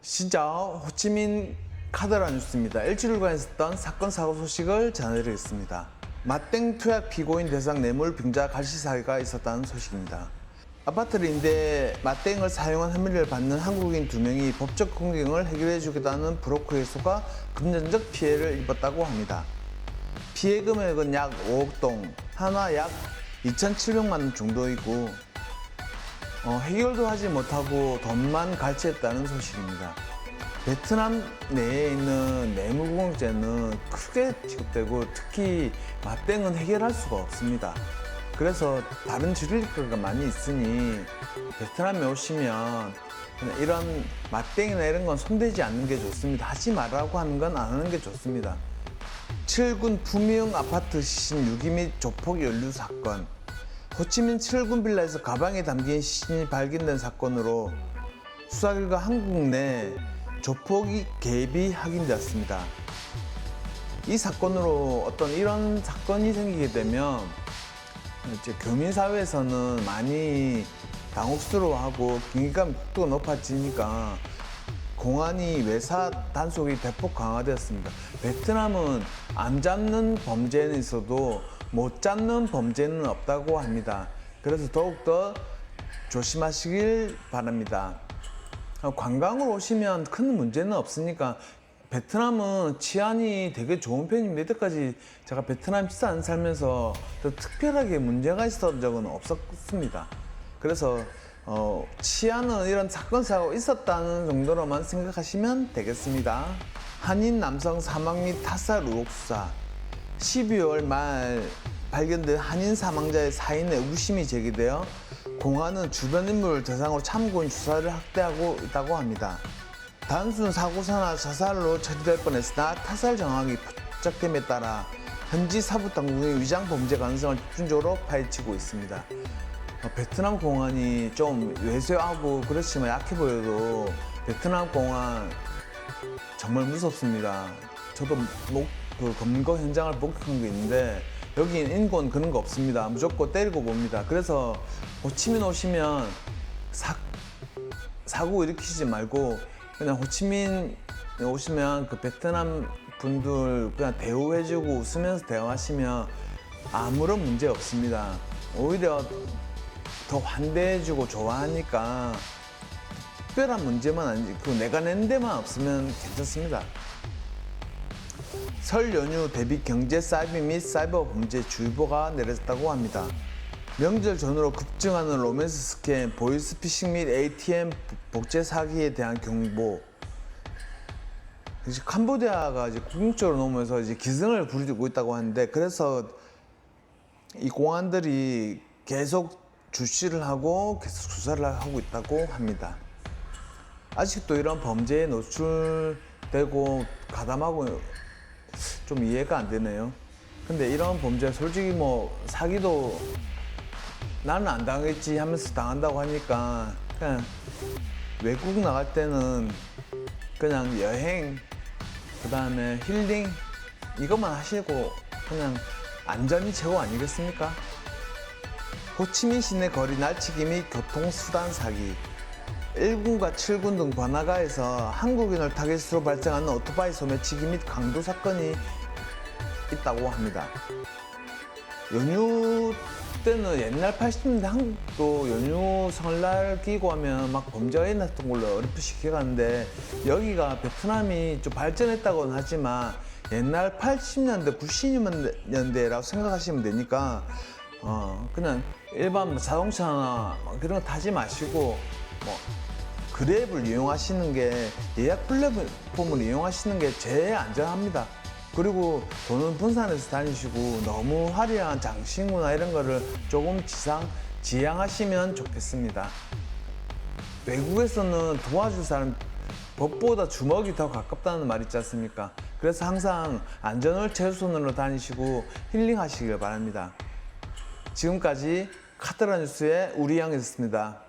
시자오 호치민 카드라 뉴스입니다. 일주일간 있었던 사건 사고 소식을 전해드리겠습니다. 맞땡 투약 피고인 대상 뇌물 빙자 갈시 사기가 있었다는 소식입니다. 아파트를 임대 맞땡을 사용한 혐의를 받는 한국인 두 명이 법적 공경을 해결해 주겠다는 브로커의 소가 금전적 피해를 입었다고 합니다. 피해 금액은 약 5억 동, 하나 약 2,700만 원 정도이고 어, 해결도 하지 못하고 돈만 갈취했다는 소식입니다. 베트남 내에 있는 뇌물공제는 크게 취급되고 특히 맞땡은 해결할 수가 없습니다. 그래서 다른 지리가 많이 있으니 베트남에 오시면 이런 맞땡이나 이런 건 손대지 않는 게 좋습니다. 하지 말라고 하는 건 안 하는 게 좋습니다. 7군 부미형 아파트 시신 유기 및 조폭 연루 사건 호치민 7군 빌라에서 가방에 담긴 시신이 발견된 사건으로 수사 결과 한국 내 조폭이 개입이 확인되었습니다. 이 사건으로 어떤 이런 사건이 생기게 되면 이제 교민 사회에서는 많이 당혹스러워하고 긴장감 속도가 높아지니까 공안이 외사 단속이 대폭 강화되었습니다. 베트남은 안 잡는 범죄는 있어도 못 잡는 범죄는 없다고 합니다. 그래서 더욱더 조심하시길 바랍니다. 어, 관광으로 오시면 큰 문제는 없으니까 베트남은 치안이 되게 좋은 편입니다. 이때까지 제가 베트남 시산 살면서 또 특별하게 문제가 있었던 적은 없었습니다. 그래서 어, 치안은 이런 사건 사고 있었다는 정도로만 생각하시면 되겠습니다. 한인 남성 사망 및 타살 의혹 수사 12월 말 발견된 한인 사망자의 사인의 의구심이 제기되어 공안은 주변 인물을 대상으로 참고인 수사를 확대하고 있다고 합니다. 단순 사고사나 자살로 처리될 뻔했으나 타살 정황이 포착됨에 따라 현지 사부 당국이 위장 범죄 가능성을 집중적으로 파헤치고 있습니다. 어, 베트남 공안이 좀 외세하고 그렇지만 약해 보여도 베트남 공안 정말 무섭습니다. 저도 목, 그 검거 현장을 목격한 게 있는데 여기는 인권 그런 거 없습니다. 무조건 때리고 봅니다. 그래서 호치민 오시면 사, 사고 일으키지 말고 그냥 호치민 오시면 그 베트남 분들 그냥 대우해주고 웃으면서 대화하시면 아무런 문제 없습니다. 오히려 더 환대해주고 좋아하니까 특별한 문제만 아니지 그 내가 낸 데만 없으면 괜찮습니다. 설 연휴 대비 경제 사이비 및 사이버 범죄 주의보가 내려졌다고 합니다. 명절 전후로 급증하는 로맨스 스캠, 보이스피싱 및 ATM 복제 사기에 대한 경보. 이제 캄보디아가 이제 궁극적으로 넘어서 이제 기승을 부리고 있다고 하는데 그래서 이 공안들이 계속 주시를 하고 계속 수사를 하고 있다고 합니다. 아직도 이런 범죄에 노출되고 가담하고 좀 이해가 안 되네요. 근데 이런 범죄 솔직히 뭐 사기도 나는 안 당했지 하면서 당한다고 하니까 그냥 외국 나갈 때는 그냥 여행 그 다음에 힐링 이것만 하시고 그냥 안전이 최고 아니겠습니까? 호치민 시내 거리 날치기 및 교통수단 사기 1군과 7군 등 번화가에서 한국인을 타겟으로 발생하는 오토바이 소매치기 및 강도 사건이 있다고 합니다. 연휴 때는 옛날 80년대 한국도 연휴 설날 끼고 하면 막 범죄가 일어났던 걸로 어렴풋이 기억하는데 여기가 베트남이 좀 발전했다고는 하지만 옛날 80년대, 90년대라고 생각하시면 되니까 어 그냥 일반 뭐 자동차나 뭐 그런 거 타지 마시고 뭐 그랩을 이용하시는 게 예약 플랫폼을 이용하시는 게 제일 안전합니다. 그리고 돈은 분산해서 다니시고 너무 화려한 장신구나 이런 거를 조금 지상 지양하시면 좋겠습니다. 외국에서는 도와줄 사람 법보다 주먹이 더 가깝다는 말 있지 않습니까? 그래서 항상 안전을 최우선으로 다니시고 힐링하시길 바랍니다. 지금까지 카트라 뉴스의 우리 양이었습니다.